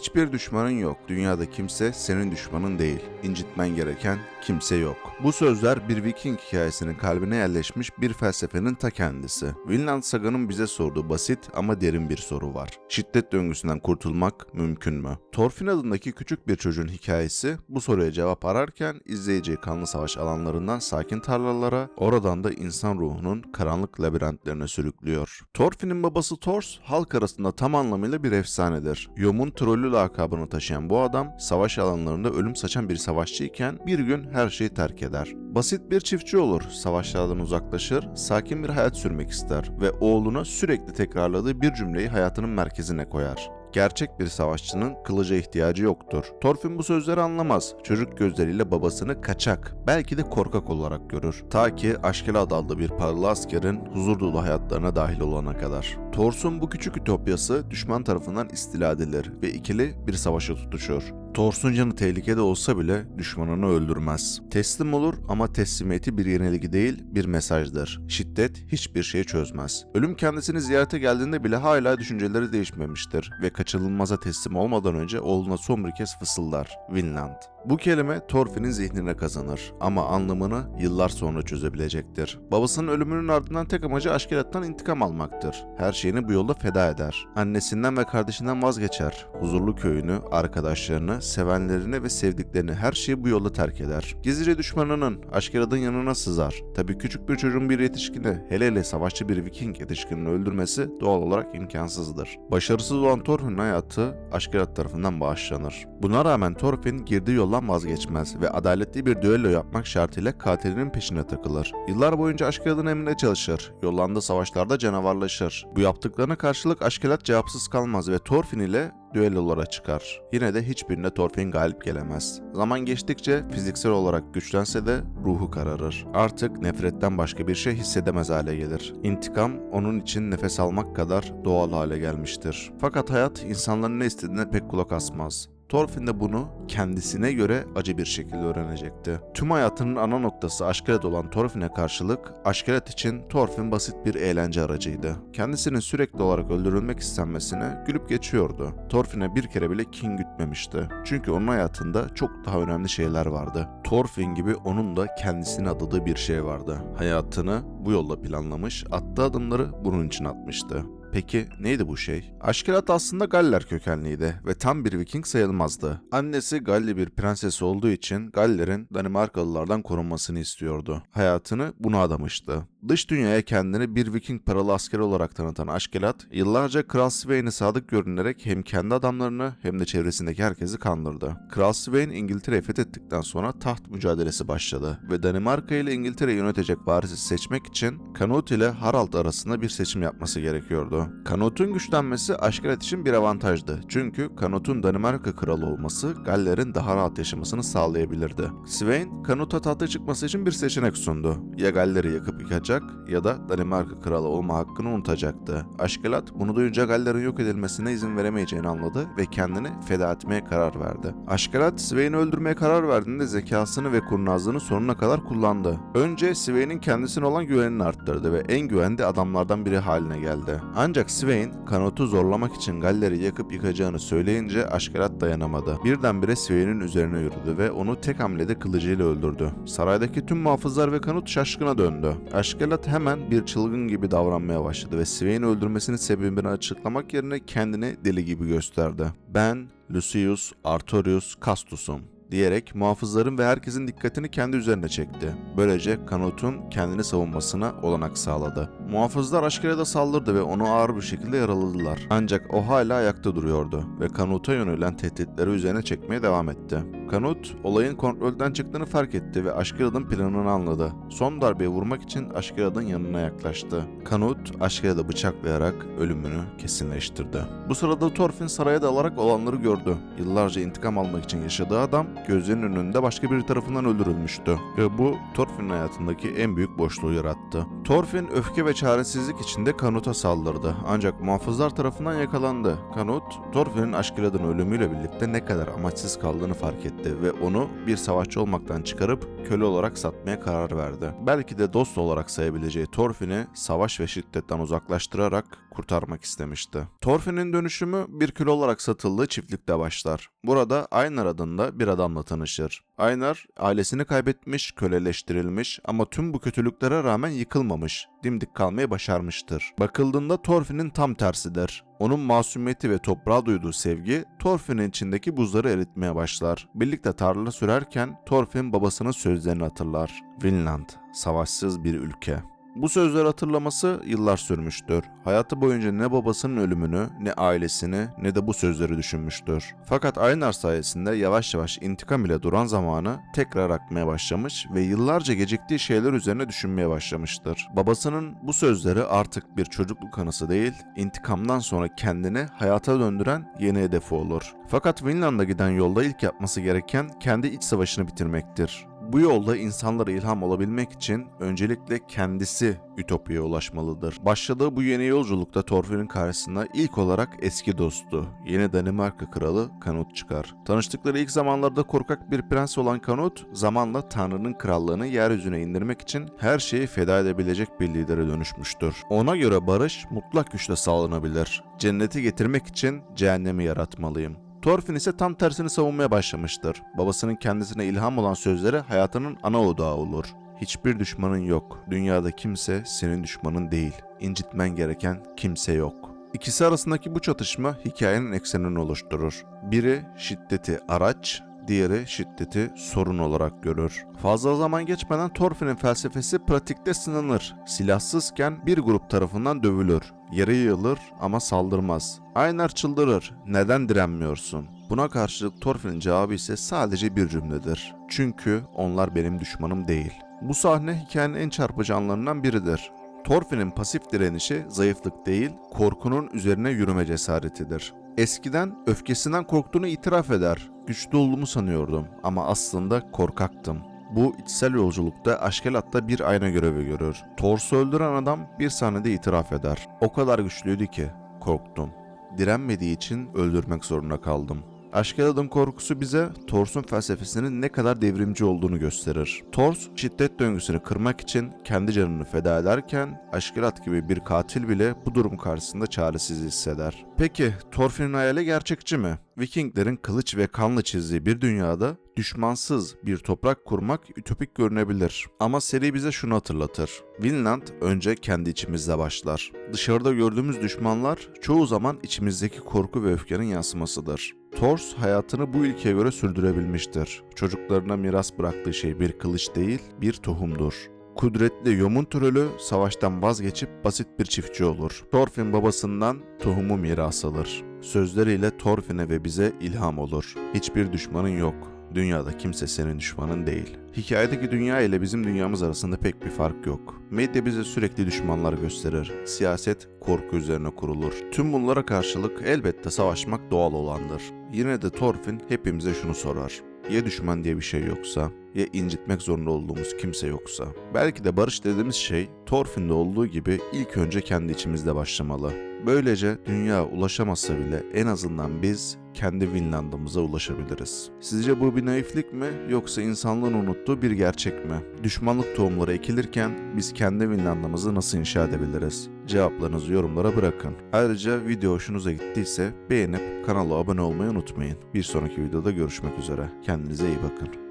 Hiçbir düşmanın yok. Dünyada kimse senin düşmanın değil. İncitmen gereken kimse yok. Bu sözler bir Viking hikayesinin kalbine yerleşmiş bir felsefenin ta kendisi. Vinland Saga'nın bize sorduğu basit ama derin bir soru var. Şiddet döngüsünden kurtulmak mümkün mü? Thorfinn adındaki küçük bir çocuğun hikayesi bu soruya cevap ararken izleyiciyi kanlı savaş alanlarından sakin tarlalara, oradan da insan ruhunun karanlık labirentlerine sürüklüyor. Thorfinn'in babası Thors halk arasında tam anlamıyla bir efsanedir. Yom'un trollü lakabını taşıyan bu adam savaş alanlarında ölüm saçan bir savaşçıyken bir gün her şeyi terk eder. Basit bir çiftçi olur, savaşlardan uzaklaşır, sakin bir hayat sürmek ister ve oğluna sürekli tekrarladığı bir cümleyi hayatının merkezine koyar. Gerçek bir savaşçının kılıca ihtiyacı yoktur. Thorfinn bu sözleri anlamaz. Çocuk gözleriyle babasını kaçak, belki de korkak olarak görür. Ta ki Aşkelad adlı bir paralı askerin huzur dolu hayatlarına dahil olana kadar. Thors'un bu küçük ütopyası düşman tarafından istila edilir ve ikili bir savaşa tutuşur. Thors'un canı tehlikede olsa bile düşmanını öldürmez. Teslim olur ama teslimiyeti bir yenilgi değil bir mesajdır. Şiddet hiçbir şeyi çözmez. Ölüm kendisini ziyarete geldiğinde bile hala düşünceleri değişmemiştir ve kaçınılmaza teslim olmadan önce oğluna son bir kez fısıldar. Vinland. Bu kelime Thorfinn'in zihnine kazanır ama anlamını yıllar sonra çözebilecektir. Babasının ölümünün ardından tek amacı Aşkerat'tan intikam almaktır. Her şeyini bu yolda feda eder. Annesinden ve kardeşinden vazgeçer. Huzurlu köyünü, arkadaşlarını, sevenlerini ve sevdiklerini her şeyi bu yolda terk eder. Gizlice düşmanının Aşkerat'ın yanına sızar. Tabii küçük bir çocuğun bir yetişkini, hele hele savaşçı bir Viking yetişkinini öldürmesi doğal olarak imkansızdır. Başarısız olan Thorfinn'in hayatı Aşkerat tarafından bağışlanır. Buna rağmen Thorfinn girdiği yoldan vazgeçmez ve adaletli bir düello yapmak şartıyla katilinin peşine takılır. Yıllar boyunca Aşkelad'ın emrine çalışır. Yollandığı savaşlarda canavarlaşır. Bu yaptıklarına karşılık Aşkelat cevapsız kalmaz ve Thorfinn ile düellolara çıkar. Yine de hiçbirine Thorfinn galip gelemez. Zaman geçtikçe fiziksel olarak güçlense de ruhu kararır. Artık nefretten başka bir şey hissedemez hale gelir. İntikam onun için nefes almak kadar doğal hale gelmiştir. Fakat hayat insanların ne istediğine pek kulak asmaz. Thorfinn de bunu kendisine göre acı bir şekilde öğrenecekti. Tüm hayatının ana noktası Aşkeret olan Thorfinn'e karşılık, Aşkeret için Thorfinn basit bir eğlence aracıydı. Kendisinin sürekli olarak öldürülmek istenmesine gülüp geçiyordu. Thorfinn'e bir kere bile kin gütmemişti. Çünkü onun hayatında çok daha önemli şeyler vardı. Thorfinn gibi onun da kendisine adadığı bir şey vardı. Hayatını bu yolla planlamış, attığı adımları bunun için atmıştı. Peki neydi bu şey? Aşkerat aslında Galler kökenliydi ve tam bir Viking sayılmazdı. Annesi Galli bir prenses olduğu için Galler'in Danimarkalılardan korunmasını istiyordu. Hayatını buna adamıştı. Dış dünyaya kendini bir Viking paralı asker olarak tanıtan Aşkelat, yıllarca Kral Sweyn'e sadık görünerek hem kendi adamlarını hem de çevresindeki herkesi kandırdı. Kral Sweyn İngiltere'yi fethettikten sonra taht mücadelesi başladı ve Danimarka ile İngiltere'yi yönetecek varisi seçmek için Canute ile Harald arasında bir seçim yapması gerekiyordu. Canute'un güçlenmesi Aşkelat için bir avantajdı. Çünkü Canute'un Danimarka kralı olması Galler'in daha rahat yaşamasını sağlayabilirdi. Sweyn, Canute'a tahta çıkması için bir seçenek sundu. Ya Galler'i yakıp yıkacak ya da Danimarka kralı olma hakkını unutacaktı. Aşkelat bunu duyunca Galler'in yok edilmesine izin veremeyeceğini anladı ve kendini feda etmeye karar verdi. Aşkelat Sweyn'i öldürmeye karar verdiğinde zekasını ve kurnazlığını sonuna kadar kullandı. Önce Sweyn'in kendisine olan güvenini arttırdı ve en güvende adamlardan biri haline geldi. Ancak Sweyn, Canut'u zorlamak için Galler'i yakıp yıkacağını söyleyince Aşkelat dayanamadı. Birdenbire Sweyn'in üzerine yürüdü ve onu tek hamlede kılıcıyla öldürdü. Saraydaki tüm muhafızlar ve Canut şaşkına döndü. Aşkelat hemen bir çılgın gibi davranmaya başladı ve Sweyn'i öldürmesinin sebebini açıklamak yerine kendini deli gibi gösterdi. Ben Lucius Artorius Castus'um diyerek muhafızların ve herkesin dikkatini kendi üzerine çekti. Böylece Canut'un kendini savunmasına olanak sağladı. Muhafızlar Aşkeret'e saldırdı ve onu ağır bir şekilde yaraladılar. Ancak o hala ayakta duruyordu ve Canut'a yönelen tehditleri üzerine çekmeye devam etti. Canut, olayın kontrolden çıktığını fark etti ve Aşkeret'in planını anladı. Son darbeyi vurmak için Aşkeret'in yanına yaklaştı. Canut, Aşkeret'i bıçaklayarak ölümünü kesinleştirdi. Bu sırada Thorfinn saraya dalarak olanları gördü. Yıllarca intikam almak için yaşadığı adam gözlerinin önünde başka biri tarafından öldürülmüştü. Ve bu Thorfinn'in hayatındaki en büyük boşluğu yarattı. Thorfinn öfke ve çaresizlik içinde Canut'a saldırdı. Ancak muhafızlar tarafından yakalandı. Canut, Thorfinn'in Aşkilad'ın ölümüyle birlikte ne kadar amaçsız kaldığını fark etti ve onu bir savaşçı olmaktan çıkarıp köle olarak satmaya karar verdi. Belki de dost olarak sayabileceği Thorfinn'i savaş ve şiddetten uzaklaştırarak kurtarmak istemişti. Thorfinn'in dönüşümü bir kül olarak satıldığı çiftlikte başlar. Burada Einar adında bir adamla tanışır. Einar ailesini kaybetmiş, köleleştirilmiş ama tüm bu kötülüklere rağmen yıkılmamış, dimdik kalmayı başarmıştır. Bakıldığında Thorfinn'in tam tersidir. Onun masumiyeti ve toprağa duyduğu sevgi Thorfinn'in içindeki buzları eritmeye başlar. Birlikte tarla sürerken Thorfinn babasının sözlerini hatırlar. Vinland, savaşsız bir ülke. Bu sözleri hatırlaması yıllar sürmüştür. Hayatı boyunca ne babasının ölümünü, ne ailesini, ne de bu sözleri düşünmüştür. Fakat Aynar sayesinde yavaş yavaş intikam ile duran zamanı tekrar akmaya başlamış ve yıllarca geciktiği şeyler üzerine düşünmeye başlamıştır. Babasının bu sözleri artık bir çocukluk anısı değil, intikamdan sonra kendini hayata döndüren yeni hedefi olur. Fakat Vinland'a giden yolda ilk yapması gereken kendi iç savaşını bitirmektir. Bu yolda insanlara ilham olabilmek için öncelikle kendisi Ütopya'ya ulaşmalıdır. Başladığı bu yeni yolculukta Thorfinn'in karşısına ilk olarak eski dostu, yeni Danimarka kralı Canute çıkar. Tanıştıkları ilk zamanlarda korkak bir prens olan Canute, zamanla Tanrı'nın krallığını yeryüzüne indirmek için her şeyi feda edebilecek bir lidere dönüşmüştür. Ona göre barış mutlak güçle sağlanabilir. Cenneti getirmek için cehennemi yaratmalıyım. Thorfinn ise tam tersini savunmaya başlamıştır. Babasının kendisine ilham olan sözleri hayatının ana odağı olur. Hiçbir düşmanın yok. Dünyada kimse senin düşmanın değil. İncitmen gereken kimse yok. İkisi arasındaki bu çatışma hikayenin eksenini oluşturur. Biri şiddeti araç, diğeri şiddeti sorun olarak görür. Fazla zaman geçmeden Thorfinn'in felsefesi pratikte sınanır. Silahsızken bir grup tarafından dövülür. Yere yığılır ama saldırmaz. Aynar çıldırır. Neden direnmiyorsun? Buna karşılık Thorfinn'in cevabı ise sadece bir cümledir. Çünkü onlar benim düşmanım değil. Bu sahne hikayenin en çarpıcı anlarından biridir. Thorfinn'in pasif direnişi zayıflık değil, korkunun üzerine yürüme cesaretidir. Eskiden öfkesinden korktuğunu itiraf eder. Güçlü olduğumu sanıyordum ama aslında korkaktım. Bu içsel yolculukta Aşkelat'ta bir ayna görevi görür. Thors'u öldüren adam bir sahnede itiraf eder. O kadar güçlüydü ki korktum. Direnmediği için öldürmek zorunda kaldım. Aşkelad'ın korkusu bize Thors'un felsefesinin ne kadar devrimci olduğunu gösterir. Thors, şiddet döngüsünü kırmak için kendi canını feda ederken Aşkelat gibi bir katil bile bu durum karşısında çaresiz hisseder. Peki Thorfinn'in hayali gerçekçi mi? Vikinglerin kılıç ve kanla çizdiği bir dünyada düşmansız bir toprak kurmak ütopik görünebilir. Ama seri bize şunu hatırlatır. Vinland önce kendi içimizde başlar. Dışarıda gördüğümüz düşmanlar çoğu zaman içimizdeki korku ve öfkenin yansımasıdır. Thors hayatını bu ilkeye göre sürdürebilmiştir. Çocuklarına miras bıraktığı şey bir kılıç değil, bir tohumdur. Kudretli Yomun trolü savaştan vazgeçip basit bir çiftçi olur. Thorfinn babasından tohumu miras alır. Sözleriyle Thorfinn'e ve bize ilham olur. Hiçbir düşmanın yok. Dünyada kimse senin düşmanın değil. Hikayedeki dünya ile bizim dünyamız arasında pek bir fark yok. Medya bize sürekli düşmanlar gösterir. Siyaset korku üzerine kurulur. Tüm bunlara karşılık elbette savaşmak doğal olandır. Yine de Thorfinn hepimize şunu sorar. Ya düşman diye bir şey yoksa, ya incitmek zorunda olduğumuz kimse yoksa. Belki de barış dediğimiz şey Thorfinn'de olduğu gibi ilk önce kendi içimizde başlamalı. Böylece dünya ulaşamasa bile en azından biz kendi Vinland'ımıza ulaşabiliriz. Sizce bu bir naiflik mi yoksa insanlığın unuttuğu bir gerçek mi? Düşmanlık tohumları ekilirken biz kendi Vinland'ımızı nasıl inşa edebiliriz? Cevaplarınızı yorumlara bırakın. Ayrıca video hoşunuza gittiyse beğenip kanala abone olmayı unutmayın. Bir sonraki videoda görüşmek üzere. Kendinize iyi bakın.